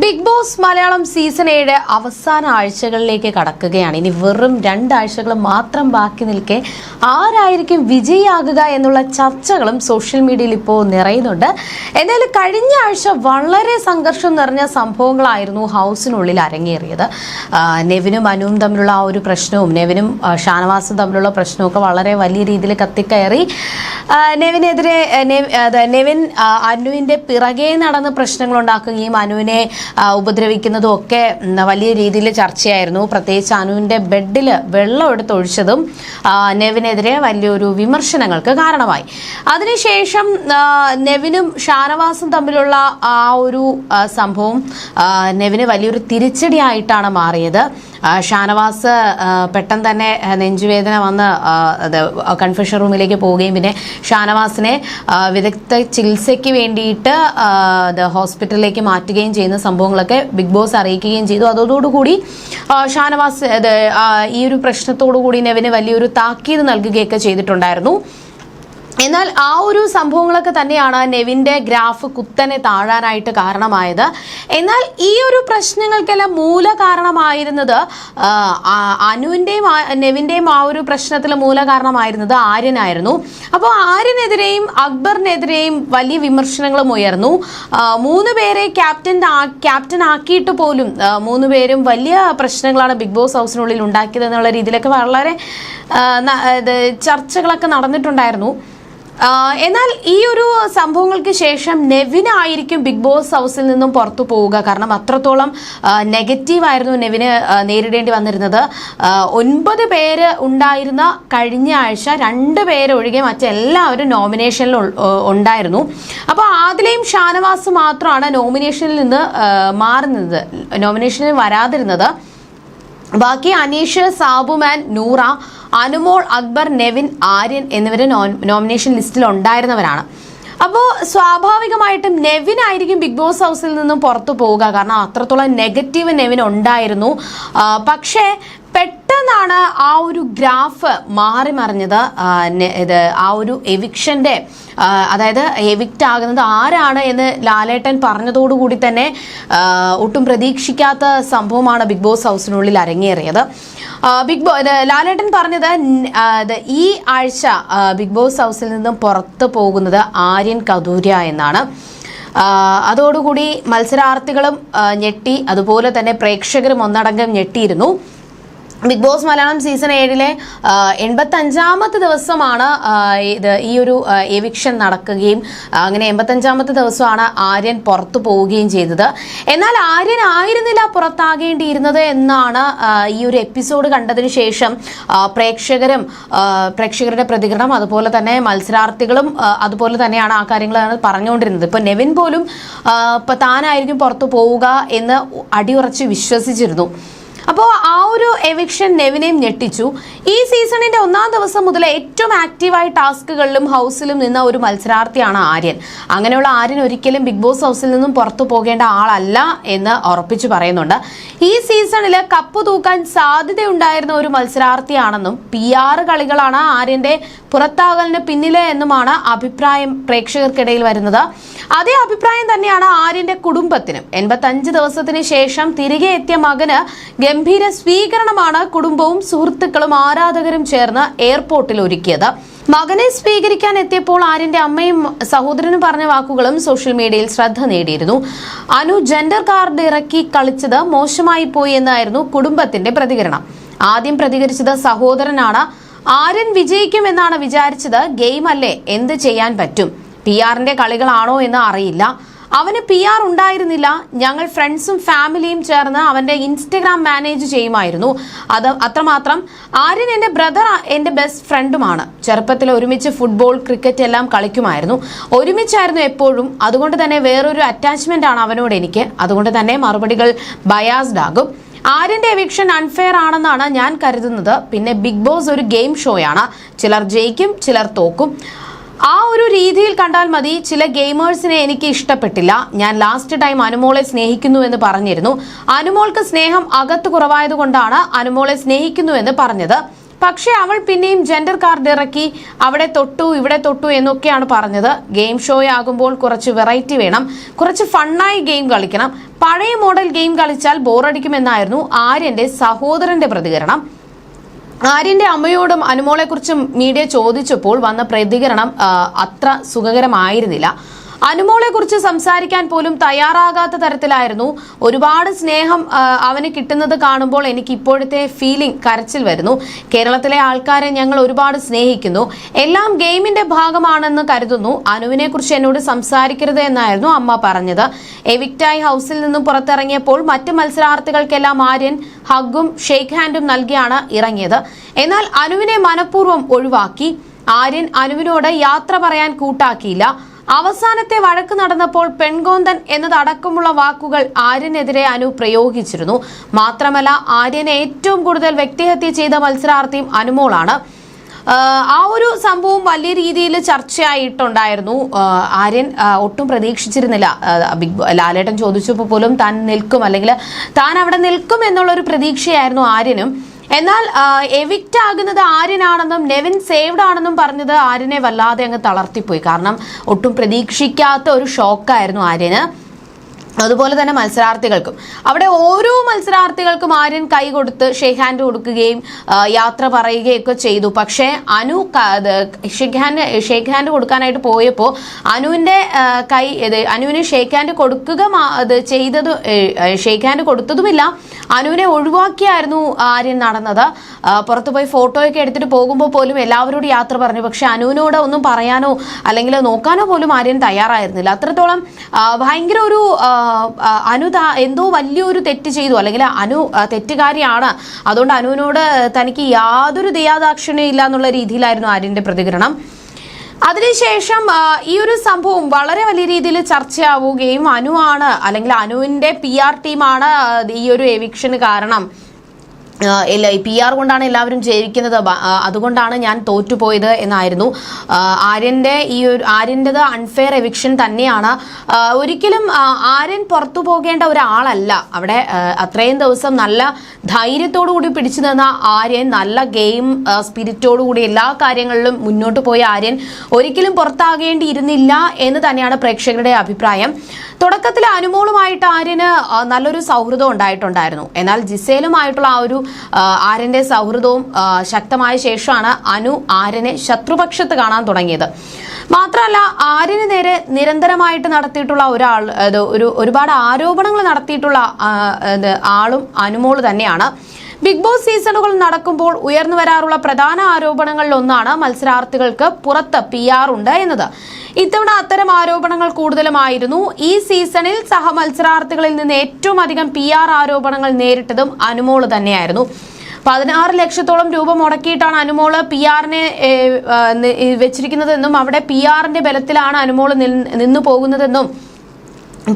Big Boss Malayalam season ഏഴ് അവസാന ആഴ്ചകളിലേക്ക് കടക്കുകയാണ്. ഇനി വെറും രണ്ടാഴ്ചകൾ മാത്രം ബാക്കി നിൽക്കെ ആരായിരിക്കും വിജയിയാകുക എന്നുള്ള ചർച്ചകളും സോഷ്യൽ മീഡിയയിൽ ഇപ്പോൾ നിറയുന്നുണ്ട്. എന്തായാലും കഴിഞ്ഞ ആഴ്ച വളരെ സംഘർഷം നിറഞ്ഞ സംഭവങ്ങളായിരുന്നു ഹൗസിനുള്ളിൽ അരങ്ങേറിയത്. നെവിനും അനുവും തമ്മിലുള്ള ആ ഒരു പ്രശ്നവും നെവിനും ഷാനവാസും തമ്മിലുള്ള പ്രശ്നവും വളരെ വലിയ രീതിയിൽ കത്തിക്കയറി. നെവിനെതിരെ നെവിൻ അനുവിന്റെ പിറകെ നടന്ന് പ്രശ്നങ്ങൾ ഉണ്ടാക്കുകയും അനുവിനെ ഉപദ്രവിക്കുന്നതും ഒക്കെ വലിയ രീതിയിൽ ചർച്ചയായിരുന്നു. പ്രത്യേകിച്ച് അനുവിന്റെ ബെഡിൽ വെള്ളം എടുത്തൊഴിച്ചതും നെവിനെതിരെ വലിയൊരു വിമർശനങ്ങൾക്ക് കാരണമായി. അതിനുശേഷം നെവിനും ഷാനവാസും തമ്മിലുള്ള ആ ഒരു സംഭവം നെവിന് വലിയൊരു തിരിച്ചടിയായിട്ടാണ് മാറിയത്. ഷാനവാസ് പെട്ടെന്ന് തന്നെ നെഞ്ചുവേദന വന്ന് കൺഫ്യൂഷൻ റൂമിലേക്ക് പോവുകയും പിന്നെ ഷാനവാസിനെ വിദഗ്ധ ചികിത്സയ്ക്ക് വേണ്ടിയിട്ട് ഹോസ്പിറ്റലിലേക്ക് മാറ്റുകയും ചെയ്യുന്ന സംഭവങ്ങളൊക്കെ ബിഗ് ബോസ് അറിയിക്കുകയും ചെയ്തു. അതോടുകൂടി ഷാനവാസ് ഈ ഒരു പ്രശ്നത്തോടു കൂടി നെവിന് വലിയൊരു താക്കീത് നൽകുകയൊക്കെ ചെയ്തിട്ടുണ്ടായിരുന്നു. എന്നാൽ ആ ഒരു സംഭവങ്ങളൊക്കെ തന്നെയാണ് നെവിന്റെ ഗ്രാഫ് കുത്തനെ താഴാനായിട്ട് കാരണമായത്. എന്നാൽ ഈ ഒരു പ്രശ്നങ്ങൾക്കെല്ലാം മൂല കാരണമായിരുന്നത് അനുവിന്റെയും നെവിന്റെയും ആ- ഒരു പ്രശ്നത്തിൽ മൂല കാരണമായിരുന്നത് ആര്യനായിരുന്നു. അപ്പോൾ ആര്യനെതിരെയും അക്ബറിനെതിരെയും വലിയ വിമർശനങ്ങളും ഉയർന്നു. മൂന്ന് പേരെ ക്യാപ്റ്റൻ ക്യാപ്റ്റൻ ആക്കിയിട്ട് പോലും മൂന്ന് പേരും വലിയ പ്രശ്നങ്ങളാണ് ബിഗ് ബോസ് ഹൗസിനുള്ളിൽ ഉണ്ടാക്കിയത് എന്നുള്ള രീതിയിലൊക്കെ വളരെ ചർച്ചകളൊക്കെ നടന്നിട്ടുണ്ടായിരുന്നു. എന്നാൽ ഈ ഒരു സംഭവങ്ങൾക്ക് ശേഷം നെവിനായിരിക്കും ബിഗ് ബോസ് ഹൗസിൽ നിന്നും പുറത്തു പോവുക. കാരണം അത്രത്തോളം നെഗറ്റീവ് ആയിരുന്നു നെവിന് നേരിടേണ്ടി വന്നിരുന്നത്. ഒൻപത് പേര് ഉണ്ടായിരുന്ന കഴിഞ്ഞ ആഴ്ച രണ്ട് പേര് ഒഴികെ മറ്റെല്ലാവരും നോമിനേഷനിൽ ഉണ്ടായിരുന്നു. അപ്പോൾ ആദിലയും ഷാനവാസ് മാത്രമാണ് നോമിനേഷനിൽ നിന്ന് മാറുന്നത് നോമിനേഷനിൽ വരാതിരുന്നത്. ബാക്കി അനീഷ് സാബുമാൻ നൂറ അനുമോൾ അക്ബർ നെവിൻ ആര്യൻ എന്നിവർ നോമിനേഷൻ ലിസ്റ്റിൽ ഉണ്ടായിരുന്നവരാണ്. അപ്പോൾ സ്വാഭാവികമായിട്ടും നെവിൻ ആയിരിക്കും ബിഗ് ബോസ് ഹൗസിൽ നിന്നും പുറത്തു പോവുക. കാരണം അത്രത്തോളം നെഗറ്റീവ് നെവിൻ ഉണ്ടായിരുന്നു. പക്ഷേ പെട്ടെന്നാണ് ആ ഒരു ഗ്രാഫ് മാറി മറിഞ്ഞത് ഇത് ആ ഒരു എവിക്ഷന്റെ അതായത് എവിക്റ്റ് ആകുന്നത് ആരാണ് എന്ന് ലാലേട്ടൻ പറഞ്ഞതോടുകൂടി തന്നെ ഒട്ടും പ്രതീക്ഷിക്കാത്ത സംഭവമാണ് ബിഗ് ബോസ് ഹൗസിനുള്ളിൽ അരങ്ങേറിയത്. ബിഗ് ബോ ലാലേട്ടൻ പറഞ്ഞത് ഈ ആഴ്ച ബിഗ് ബോസ് ഹൗസിൽ നിന്നും പുറത്തു പോകുന്നത് ആര്യൻ കദൂര്യ എന്നാണ്. അതോടുകൂടി മത്സരാർത്ഥികളും ഞെട്ടി അതുപോലെ തന്നെ പ്രേക്ഷകരും ഒന്നടങ്കം ഞെട്ടിയിരുന്നു. ബിഗ് ബോസ് മലയാളം സീസൺ ഏഴിലെ എൺപത്തി അഞ്ചാമത്തെ ദിവസമാണ് ഇത് ഈ ഒരു എവിക്ഷൻ നടക്കുകയും അങ്ങനെ എൺപത്തഞ്ചാമത്തെ ദിവസമാണ് ആര്യൻ പുറത്തു പോവുകയും ചെയ്തത്. എന്നാൽ ആര്യൻ ആയിരുന്നില്ല പുറത്താകേണ്ടിയിരുന്നത് എന്നാണ് ഈ ഒരു എപ്പിസോഡ് കണ്ടതിന് ശേഷം പ്രേക്ഷകരും പ്രേക്ഷകരുടെ പ്രതികരണം അതുപോലെ തന്നെ മത്സരാർത്ഥികളും അതുപോലെ തന്നെയാണ് ആ കാര്യങ്ങളാണ് പറഞ്ഞുകൊണ്ടിരുന്നത്. ഇപ്പൊ നെവിൻ പോലും താനായിരിക്കും പുറത്തു പോവുക എന്ന് അടിയുറച്ച് വിശ്വസിച്ചിരുന്നു. അപ്പോൾ ആ ഒരു എവിക്ഷൻ നെവിനെയും ഞെട്ടിച്ചു. ഈ സീസണിന്റെ ഒന്നാം ദിവസം മുതൽ ഏറ്റവും ആക്റ്റീവായ ടാസ്കുകളിലും ഹൗസിലും നിന്ന ഒരു മത്സരാർത്ഥിയാണ് ആര്യൻ. അങ്ങനെയുള്ള ആര്യൻ ഒരിക്കലും ബിഗ് ബോസ് ഹൗസിൽ നിന്നും പുറത്തു പോകേണ്ട ആളല്ല എന്ന് ഉറപ്പിച്ചു പറയുന്നുണ്ട്. ഈ സീസണിൽ കപ്പ് തൂക്കാൻ സാധ്യതയുണ്ടായിരുന്ന ഒരു മത്സരാർത്ഥിയാണെന്നും പി ആറ് കളികളാണ് ആര്യന്റെ പുറത്താകലിന് പിന്നിലെ എന്നുമാണ് അഭിപ്രായം പ്രേക്ഷകർക്കിടയിൽ വരുന്നത്. അതേ അഭിപ്രായം തന്നെയാണ് ആര്യന്റെ കുടുംബത്തിനും. എൺപത്തി അഞ്ച് ദിവസത്തിന് ശേഷം തിരികെ എത്തിയ മകന് ഗംഭീര സ്വീകരണമാണ് കുടുംബവും സുഹൃത്തുക്കളും ആരാധകരും ചേർന്ന് എയർപോർട്ടിൽ ഒരുക്കിയത്. മകനെ സ്വീകരിക്കാൻ എത്തിയപ്പോൾ ആര്യന്റെ അമ്മയും സഹോദരനും പറഞ്ഞ വാക്കുകളും സോഷ്യൽ മീഡിയയിൽ ശ്രദ്ധ നേടിയിരുന്നു. അനു ജെൻഡർ കാർഡ് ഇറക്കി കളിച്ചത് മോശമായി പോയി എന്നായിരുന്നു കുടുംബത്തിന്റെ പ്രതികരണം. ആദ്യം പ്രതികരിച്ചത് സഹോദരനാണ്. ആര്യൻ വിജയിക്കുമെന്നാണ് വിചാരിച്ചത്. ഗെയിം അല്ലേ? എന്ത് ചെയ്യാൻ പറ്റും? പി ആറിന്റെ കളികളാണോ എന്ന് അറിയില്ല. അവന് പി ആർ ഉണ്ടായിരുന്നില്ല. ഞങ്ങൾ ഫ്രണ്ട്സും ഫാമിലിയും ചേർന്ന് അവന്റെ ഇൻസ്റ്റഗ്രാം മാനേജ് ചെയ്യുമായിരുന്നു. അത് അത്രമാത്രം ആര്യൻ എന്റെ ബ്രദർ എന്റെ ബെസ്റ്റ് ഫ്രണ്ടുമാണ്. ചെറുപ്പത്തിൽ ഒരുമിച്ച് ഫുട്ബോൾ ക്രിക്കറ്റ് എല്ലാം കളിക്കുമായിരുന്നു. ഒരുമിച്ചായിരുന്നു എപ്പോഴും. അതുകൊണ്ട് തന്നെ വേറൊരു അറ്റാച്ച്മെന്റ് ആണ് അവനോട് എനിക്ക്. അതുകൊണ്ട് തന്നെ മറുപടികൾ ബയാസ്ഡ് ആകും. ആര്യന്റെ എവിക്ഷൻ അൺഫെയർ ആണെന്നാണ് ഞാൻ കരുതുന്നത്. പിന്നെ ബിഗ് ബോസ് ഒരു ഗെയിം ഷോയാണ് ചിലർ ജയിക്കും ചിലർ തോക്കും. ആ ഒരു രീതിയിൽ കണ്ടാൽ മതി. ചില ഗെയിമേഴ്സിനെ എനിക്ക് ഇഷ്ടപ്പെട്ടില്ല. ഞാൻ ലാസ്റ്റ് ടൈം അനുമോളെ സ്നേഹിക്കുന്നു എന്ന് പറഞ്ഞിരുന്നു. അനുമോൾക്ക് സ്നേഹം അകത്ത് കുറവായതുകൊണ്ടാണ് അനുമോളെ സ്നേഹിക്കുന്നു എന്ന് പറഞ്ഞത്. പക്ഷേ അവൾ പിന്നെയും ജെൻഡർ കാർഡ് ഇറക്കി അവിടെ തൊട്ടു ഇവിടെ തൊട്ടു എന്നൊക്കെയാണ് പറഞ്ഞത്. ഗെയിം ഷോ ആകുമ്പോൾ കുറച്ച് വെറൈറ്റി വേണം. കുറച്ച് ഫണ്ണായി ഗെയിം കളിക്കണം. പഴയ മോഡൽ ഗെയിം കളിച്ചാൽ ബോറടിക്കുമെന്നായിരുന്നു ആര്യന്റെ സഹോദരന്റെ പ്രതികരണം. ആര്യന്റെ അമ്മയോടും അനുമോളെക്കുറിച്ചും മീഡിയ ചോദിച്ചപ്പോൾ വന്ന പ്രതികരണം അത്ര സുഖകരമായിരുന്നില്ല. അനുമോളെ കുറിച്ച് സംസാരിക്കാൻ പോലും തയ്യാറാകാത്ത തരത്തിലായിരുന്നു. ഒരുപാട് സ്നേഹം അവന് കിട്ടുന്നത് കാണുമ്പോൾ എനിക്ക് ഇപ്പോഴത്തെ ഫീലിംഗ് കരച്ചിൽ വരുന്നു. കേരളത്തിലെ ആൾക്കാരെ ഞങ്ങൾ ഒരുപാട് സ്നേഹിക്കുന്നു. എല്ലാം ഗെയിമിന്റെ ഭാഗമാണെന്ന് കരുതുന്നു. അനുവിനെ കുറിച്ച് എന്നോട് സംസാരിക്കരുത് എന്നായിരുന്നു അമ്മ പറഞ്ഞത്. എവിക്റ്റായി ഹൗസിൽ നിന്നും പുറത്തിറങ്ങിയപ്പോൾ മറ്റ് മത്സരാർത്ഥികൾക്കെല്ലാം ആര്യൻ ഹഗ്ഗും ഷെയ്ക്ക് ഹാൻഡും നൽകിയാണ് ഇറങ്ങിയത്. എന്നാൽ അനുവിനെ മനഃപൂർവം ഒഴിവാക്കി. ആര്യൻ അനുവിനോട് യാത്ര പറയാൻ കൂട്ടാക്കിയില്ല. അവസാനത്തെ വഴക്ക് നടന്നപ്പോൾ പെൺകോന്തൻ എന്നതടക്കമുള്ള വാക്കുകൾ ആര്യനെതിരെ അനു പ്രയോഗിച്ചിരുന്നു. മാത്രമല്ല ആര്യനെ ഏറ്റവും കൂടുതൽ വ്യക്തിഹത്യ ചെയ്ത മത്സരാർത്ഥിയും അനുമോളാണ്. ആ ഒരു സംഭവം വലിയ രീതിയിൽ ചർച്ചയായിട്ടുണ്ടായിരുന്നു. ആര്യൻ ഒട്ടും പ്രതീക്ഷിച്ചിരുന്നില്ല. ബിഗ് ലാലേട്ടൻ ചോദിച്ചപ്പോൾ പോലും താൻ നിൽക്കും അല്ലെങ്കിൽ താൻ അവിടെ നിൽക്കും എന്നുള്ള ഒരു പ്രതീക്ഷയായിരുന്നു ആര്യനും. എന്നാൽ എവിക്റ്റ് ആകുന്നത് ആര്യനാണെന്നും നെവിൻ സേവ്ഡ് ആണെന്നും പറഞ്ഞത് ആര്യനെ വല്ലാതെ അങ്ങ് തളർത്തിപ്പോയി. കാരണം ഒട്ടും പ്രതീക്ഷിക്കാത്ത ഒരു ഷോക്കായിരുന്നു ആര്യന്. അതുപോലെ തന്നെ മത്സരാർത്ഥികൾക്കും. അവിടെ ഓരോ മത്സരാർത്ഥികൾക്കും ആര്യൻ കൈ കൊടുത്ത് ഷെയ്ഖ് ഹാൻഡ് കൊടുക്കുകയും യാത്ര പറയുകയൊക്കെ ചെയ്തു. പക്ഷേ Anu shake hand shake hand കൊടുക്കാനായിട്ട് പോയപ്പോൾ അനുവിന്റെ കൈ അനുവിന് ഷെയ്ഖ് ഹാൻഡ് കൊടുക്കുക അത് ചെയ്തത് ഷെയ്ഖ് ഹാൻഡ് കൊടുത്തതുമില്ല. അനുവിനെ ഒഴിവാക്കിയായിരുന്നു ആര്യൻ നടന്നത്. പുറത്തു പോയി ഫോട്ടോയൊക്കെ എടുത്തിട്ട് പോകുമ്പോൾ പോലും എല്ലാവരോടും യാത്ര പറഞ്ഞു. പക്ഷെ അനുവിനോട് ഒന്നും പറയാനോ അല്ലെങ്കിൽ നോക്കാനോ പോലും ആര്യൻ തയ്യാറായിരുന്നില്ല. അത്രത്തോളം ഭയങ്കര ഒരു അനു എന്തോ വലിയൊരു തെറ്റ് ചെയ്തു. അല്ലെങ്കിൽ അനു തെറ്റുകാരിയാണ്. അതുകൊണ്ട് അനുവിനോട് തനിക്ക് യാതൊരു ദയാദാക്ഷിണ്യം ഇല്ല എന്നുള്ള രീതിയിലായിരുന്നു ആര്യന്റെ പ്രതികരണം. അതിനുശേഷം ഈ ഒരു സംഭവം വളരെ വലിയ രീതിയിൽ ചർച്ചയാവുകയും അനുവാണ് അല്ലെങ്കിൽ അനുവിന്റെ പി ആർ ടീമാണ് ഈ ഒരു എവിക്ഷന് കാരണം. ഇല്ല പി ആർ കൊണ്ടാണ് എല്ലാവരും ജയിക്കുന്നത്. അതുകൊണ്ടാണ് ഞാൻ തോറ്റുപോയത് എന്നായിരുന്നു. ആര്യന്റെ ഈ ഒരു ആര്യന്റെത് അൺഫെയർ എവിക്ഷൻ തന്നെയാണ്. ഒരിക്കലും ആര്യൻ പുറത്തു പോകേണ്ട ഒരാളല്ല. അവിടെ അത്രയും ദിവസം നല്ല ധൈര്യത്തോടു കൂടി പിടിച്ചു നിന്ന ആര്യൻ നല്ല ഗെയിം സ്പിരിറ്റോടു കൂടി എല്ലാ കാര്യങ്ങളിലും മുന്നോട്ട് പോയ ആര്യൻ ഒരിക്കലും പുറത്താകേണ്ടിയിരുന്നില്ല എന്ന് തന്നെയാണ് പ്രേക്ഷകരുടെ അഭിപ്രായം. തുടക്കത്തിൽ അനുമോളുമായിട്ട് ആര്യന് നല്ലൊരു സൗഹൃദം ഉണ്ടായിട്ടുണ്ടായിരുന്നു. എന്നാൽ ജിസേലുമായിട്ടുള്ള ആ ഒരു ആര്യന്റെ സൗഹൃദവും ശക്തമായ ശേഷമാണ് അനു ആര്യനെ ശത്രുപക്ഷത്ത് കാണാൻ തുടങ്ങിയത്. മാത്രമല്ല ആര്യന് നേരെ നിരന്തരമായിട്ട് നടത്തിയിട്ടുള്ള ഒരാൾ ഒരു ഒരുപാട് ആരോപണങ്ങൾ നടത്തിയിട്ടുള്ള ആളും അനുമോൾ തന്നെയാണ്. ബിഗ് ബോസ് സീസണുകൾ നടക്കുമ്പോൾ ഉയർന്നു വരാറുള്ള പ്രധാന ആരോപണങ്ങളിൽ ഒന്നാണ് മത്സരാർത്ഥികൾക്ക് പുറത്ത് പി ആർ ഉണ്ട് എന്നത്. ഇത്തവണ അത്തരം ആരോപണങ്ങൾ കൂടുതലുമായിരുന്നു. ഈ സീസണിൽ സഹ മത്സരാർത്ഥികളിൽ നിന്ന് ഏറ്റവും അധികം പി ആർ ആരോപണങ്ങൾ നേരിട്ടതും അനുമോൾ തന്നെയായിരുന്നു. പതിനാറ് ലക്ഷത്തോളം രൂപ മുടക്കിയിട്ടാണ് അനുമോൾ പി ആറിനെ വെച്ചിരിക്കുന്നതെന്നും അവിടെ പി ആറിന്റെ ബലത്തിലാണ് അനുമോൾ നിന്നു പോകുന്നതെന്നും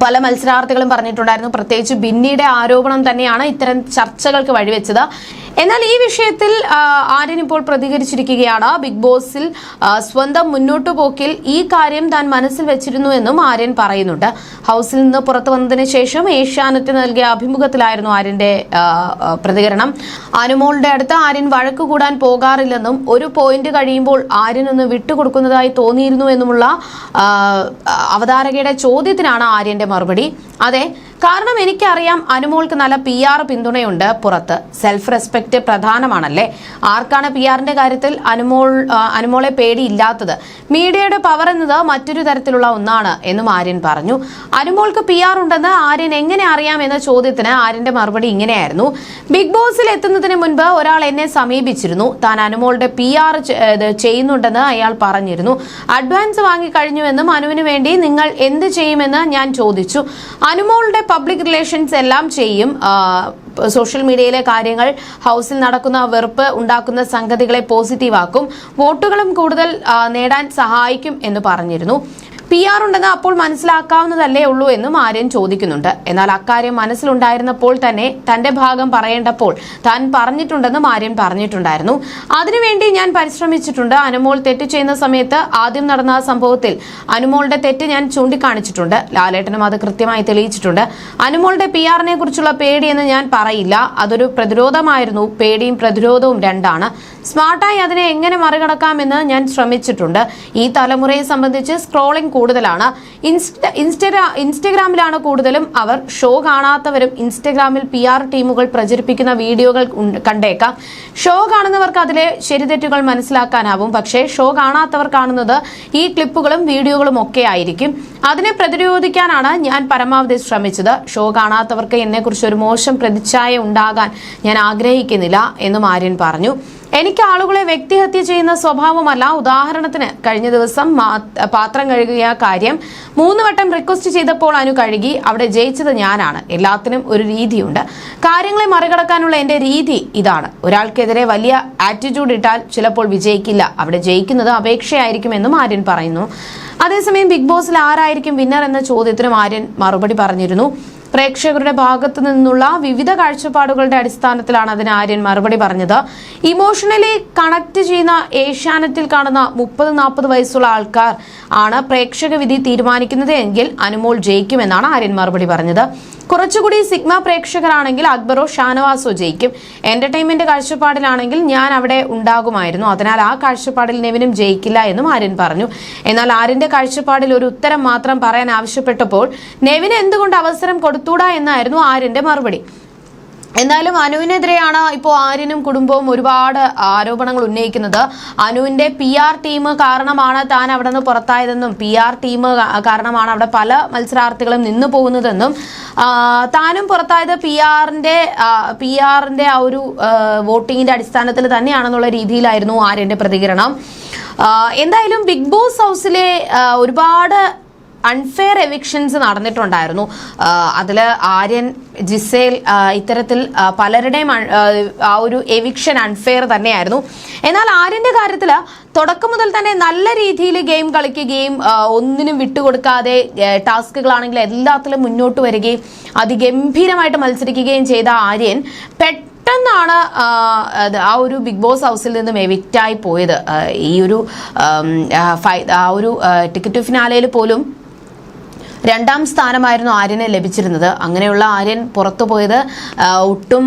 പല മത്സരാർത്ഥികളും പറഞ്ഞിട്ടുണ്ടായിരുന്നു. പ്രത്യേകിച്ച് ബിന്നിയുടെ ആരോപണം തന്നെയാണ് ഇത്തരം ചർച്ചകൾക്ക് വഴിവെച്ചത്. എന്നാൽ ഈ വിഷയത്തിൽ ആര്യൻ ഇപ്പോൾ പ്രതികരിച്ചിരിക്കുകയാണ്. ബിഗ് ബോസിൽ സ്വന്തം മുന്നോട്ടു പോക്കിൽ ഈ കാര്യം താൻ മനസ്സിൽ വെച്ചിരുന്നു എന്നും ആര്യൻ പറയുന്നുണ്ട്. ഹൗസിൽ നിന്ന് പുറത്തു വന്നതിന് ശേഷം ഏഷ്യാനെറ്റ് നൽകിയ അഭിമുഖത്തിലായിരുന്നു ആര്യന്റെ പ്രതികരണം. അനുമോളുടെ അടുത്ത് ആര്യൻ വഴക്ക് കൂടാൻ പോകാറില്ലെന്നും ഒരു പോയിന്റ് കഴിയുമ്പോൾ ആര്യൻ ഒന്ന് വിട്ടുകൊടുക്കുന്നതായി തോന്നിയിരുന്നു എന്നുമുള്ള അവതാരകയുടെ ചോദ്യത്തിനാണ് ആര്യന്റെ മറുപടി. അതെ കാരണം എനിക്കറിയാം അനുമോൾക്ക് നല്ല പി ആർ പിന്തുണയുണ്ട് പുറത്ത്. സെൽഫ് റെസ്പെക്ട് പ്രധാനമാണല്ലേ? ആർക്കാണ് പി ആറിന്റെ കാര്യത്തിൽ അനുമോൾ അനുമോളെ പേടിയില്ലാത്തത്? മീഡിയയുടെ പവർ എന്നത് മറ്റൊരു തരത്തിലുള്ള ഒന്നാണ് എന്നും ആര്യൻ പറഞ്ഞു. അനുമോൾക്ക് പി ആർ ഉണ്ടെന്ന് ആര്യൻ എങ്ങനെ അറിയാം എന്ന ചോദ്യത്തിന് ആര്യന്റെ മറുപടി ഇങ്ങനെയായിരുന്നു. ബിഗ് ബോസിൽ എത്തുന്നതിന് മുൻപ് ഒരാൾ എന്നെ സമീപിച്ചിരുന്നു. താൻ അനുമോളുടെ പി ആർ ചെയ്യുന്നുണ്ടെന്ന് അയാൾ പറഞ്ഞിരുന്നു. അഡ്വാൻസ് വാങ്ങിക്കഴിഞ്ഞുവെന്നും അനുവിന് വേണ്ടി നിങ്ങൾ എന്ത് ചെയ്യുമെന്ന് ഞാൻ ചോദിച്ചു. അനുമോളുടെ പബ്ലിക് റിലേഷൻസ് എല്ലാം ചെയ്യും. സോഷ്യൽ മീഡിയയിലെ കാര്യങ്ങൾ ഹൗസിൽ നടക്കുന്ന വെറുപ്പ് ഉണ്ടാക്കുന്ന സംഗതികളെ പോസിറ്റീവാക്കും വോട്ടുകളും കൂടുതൽ നേടാൻ സഹായിക്കും എന്ന് പറഞ്ഞിരുന്നു. പി ആർ ഉണ്ടെന്ന് അപ്പോൾ മനസ്സിലാക്കാവുന്നതല്ലേ ഉള്ളൂ എന്നും ആര്യൻ ചോദിക്കുന്നുണ്ട്. എന്നാൽ അക്കാര്യം മനസ്സിലുണ്ടായിരുന്നപ്പോൾ തന്നെ തന്റെ ഭാഗം പറയേണ്ടപ്പോൾ താൻ പറഞ്ഞിട്ടുണ്ടെന്നും ആര്യൻ പറഞ്ഞിട്ടുണ്ടായിരുന്നു. അതിനുവേണ്ടി ഞാൻ പരിശ്രമിച്ചിട്ടുണ്ട്. അനുമോൾ തെറ്റ് ചെയ്യുന്ന സമയത്ത് ആദ്യം നടന്ന സംഭവത്തിൽ അനുമോളുടെ തെറ്റ് ഞാൻ ചൂണ്ടിക്കാണിച്ചിട്ടുണ്ട്. ലാലേട്ടനും അത് കൃത്യമായി തെളിയിച്ചിട്ടുണ്ട്. അനുമോളുടെ പി ആറിനെ കുറിച്ചുള്ള പേടിയെന്ന് ഞാൻ പറയില്ല. അതൊരു പ്രതിരോധമായിരുന്നു. പേടിയും പ്രതിരോധവും രണ്ടാണ്. സ്മാർട്ടായി അതിനെ എങ്ങനെ മറികടക്കാമെന്ന് ഞാൻ ശ്രമിച്ചിട്ടുണ്ട്. ഈ തലമുറയെ സംബന്ധിച്ച് സ്ക്രോളിംഗ് കൂടുതലാണ്. ഇൻസ്റ്റാ ഇൻസ്റ്റഗ്രാ ഇൻസ്റ്റഗ്രാമിലാണ് കൂടുതലും അവർ ഷോ കാണാത്തവരും ഇൻസ്റ്റഗ്രാമിൽ പി ആർ ടീമുകൾ പ്രചരിപ്പിക്കുന്ന വീഡിയോകൾ കണ്ടേക്കാം. ഷോ കാണുന്നവർക്ക് അതിലെ ശരിതെറ്റുകൾ മനസ്സിലാക്കാനാവും. പക്ഷേ ഷോ കാണാത്തവർ കാണുന്നത് ഈ ക്ലിപ്പുകളും വീഡിയോകളും ഒക്കെ ആയിരിക്കും. അതിനെ പ്രതിരോധിക്കാനാണ് ഞാൻ പരമാവധി ശ്രമിച്ചത്. ഷോ കാണാത്തവർക്ക് എന്നെക്കുറിച്ച് ഒരു മോശം പ്രതിച്ഛായ ഉണ്ടാകാൻ ഞാൻ ആഗ്രഹിക്കുന്നില്ല എന്നും ആര്യൻ പറഞ്ഞു. എനിക്ക് ആളുകളെ വ്യക്തിഹത്യ ചെയ്യുന്ന സ്വഭാവമല്ല. ഉദാഹരണത്തിന് കഴിഞ്ഞ ദിവസം പാത്രം കഴുകിയ കാര്യം മൂന്ന് വട്ടം റിക്വസ്റ്റ് ചെയ്തപ്പോൾ അനു കഴുകി അവിടെ ജയിച്ചത് ഞാനാണ്. എല്ലാത്തിനും ഒരു രീതിയുണ്ട്. കാര്യങ്ങളെ മറികടക്കാനുള്ള എന്റെ രീതി ഇതാണ്. ഒരാൾക്കെതിരെ വലിയ ആറ്റിറ്റ്യൂഡ് ഇട്ടാൽ ചിലപ്പോൾ വിജയിക്കില്ല. അവിടെ ജയിക്കുന്നത് അപേക്ഷയായിരിക്കുമെന്നും ആര്യൻ പറയുന്നു. അതേസമയം ബിഗ് ബോസിൽ ആരായിരിക്കും വിന്നർ എന്ന ചോദ്യത്തിനും ആര്യൻ മറുപടി പറഞ്ഞിരുന്നു. പ്രേക്ഷകരുടെ ഭാഗത്തു നിന്നുള്ള വിവിധ കാഴ്ചപ്പാടുകളുടെ അടിസ്ഥാനത്തിലാണ് അതിന് ആര്യൻ മറുപടി പറഞ്ഞത്. ഇമോഷണലി കണക്ട് ചെയ്യുന്ന ഏഷ്യാനെറ്റിൽ കാണുന്ന മുപ്പത് നാൽപ്പത് വയസ്സുള്ള ആൾക്കാർ ആണ് പ്രേക്ഷക വിധി തീരുമാനിക്കുന്നത് എങ്കിൽ അനുമോൾ ജയിക്കുമെന്നാണ് ആര്യൻ മറുപടി പറഞ്ഞത്. കുറച്ചുകൂടി സിഗ്മ പ്രേക്ഷകരാണെങ്കിൽ അക്ബറോ ഷാനവാസോ ജയിക്കും. എന്റർടൈൻമെന്റ് കാഴ്ചപ്പാടിലാണെങ്കിൽ ഞാൻ അവിടെ ഉണ്ടാകുമായിരുന്നു. അതിനാൽ ആ കാഴ്ചപ്പാടിൽ നെവിനും ജയിക്കില്ല എന്നും ആര്യൻ പറഞ്ഞു. എന്നാൽ ആര്യന്റെ കാഴ്ചപ്പാടിൽ ഒരു ഉത്തരം മാത്രം പറയാൻ ആവശ്യപ്പെട്ടപ്പോൾ നെവിന് എന്തുകൊണ്ട് അവസരം കൊടുത്തൂടാ എന്നായിരുന്നു ആര്യന്റെ മറുപടി. എന്നാലും അനുവിനെതിരെയാണ് ഇപ്പോൾ ആര്യനും കുടുംബവും ഒരുപാട് ആരോപണങ്ങൾ ഉന്നയിക്കുന്നത്. അനുവിന്റെ പി ആർ ടീം കാരണമാണ് താൻ അവിടെ നിന്ന് പുറത്തായതെന്നും പി ആർ ടീം കാരണമാണ് അവിടെ പല മത്സരാർത്ഥികളും നിന്നു പോകുന്നതെന്നും. താനും പുറത്തായത് പി ആറിന്റെ പി ആറിന്റെ ആ ഒരു വോട്ടിങ്ങിന്റെ അടിസ്ഥാനത്തിൽ തന്നെയാണെന്നുള്ള രീതിയിലായിരുന്നു ആര്യന്റെ പ്രതികരണം. എന്തായാലും ബിഗ് ബോസ് ഹൗസിലെ ഒരുപാട് അൺഫെയർ എവിക്ഷൻസ് നടന്നിട്ടുണ്ടായിരുന്നു. അതിൽ ആര്യൻ ജിസേൽ ഇത്തരത്തിൽ പലരുടെയും ആ, ഒരു എവിക്ഷൻ അൺഫെയർ തന്നെയായിരുന്നു. എന്നാൽ ആര്യന്റെ കാര്യത്തിൽ തുടക്കം മുതൽ തന്നെ നല്ല രീതിയിൽ ഗെയിം കളിക്കുകയും ഒന്നിനും വിട്ടുകൊടുക്കാതെ ടാസ്കുകളാണെങ്കിൽ എല്ലാത്തിലും മുന്നോട്ട് വരികയും അതിഗംഭീരമായിട്ട് മത്സരിക്കുകയും ചെയ്ത ആര്യൻ പെട്ടെന്ന് പെട്ടെന്നാണ് ആ, ഒരു ബിഗ് ബോസ് ഹൗസിൽ നിന്നും എവിക്റ്റായി പോയത്. ഈ ഒരു ആ ഒരു ടിക്കറ്റ് ഫിനാലയിൽ പോലും രണ്ടാം സ്ഥാനമായിരുന്നു ആര്യന് ലഭിച്ചിരുന്നത്. അങ്ങനെയുള്ള ആര്യൻ പുറത്തു പോയത് ഒട്ടും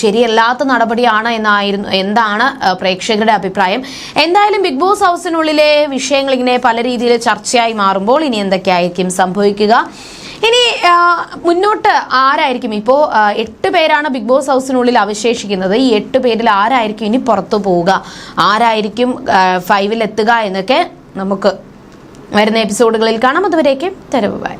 ശരിയല്ലാത്ത നടപടിയാണ് എന്നായിരുന്നു എന്താണ് പ്രേക്ഷകരുടെ അഭിപ്രായം. എന്തായാലും ബിഗ് ബോസ് ഹൗസിനുള്ളിലെ വിഷയങ്ങൾ ഇങ്ങനെ പല രീതിയിൽ ചർച്ചയായി മാറുമ്പോൾ ഇനി എന്തൊക്കെയായിരിക്കും സംഭവിക്കുക? ഇനി മുന്നോട്ട് ആരായിരിക്കും? ഇപ്പോൾ എട്ട് പേരാണ് ബിഗ് ബോസ് ഹൗസിനുള്ളിൽ അവശേഷിക്കുന്നത്. ഈ എട്ട് പേരിൽ ആരായിരിക്കും ഇനി പുറത്തു പോവുക? ആരായിരിക്കും ഫൈവിൽ എത്തുക എന്നൊക്കെ നമുക്ക് വരുന്ന എപ്പിസോഡുകളിൽ കാണാം. അതുവരേക്കും തെരവ് ബൈ.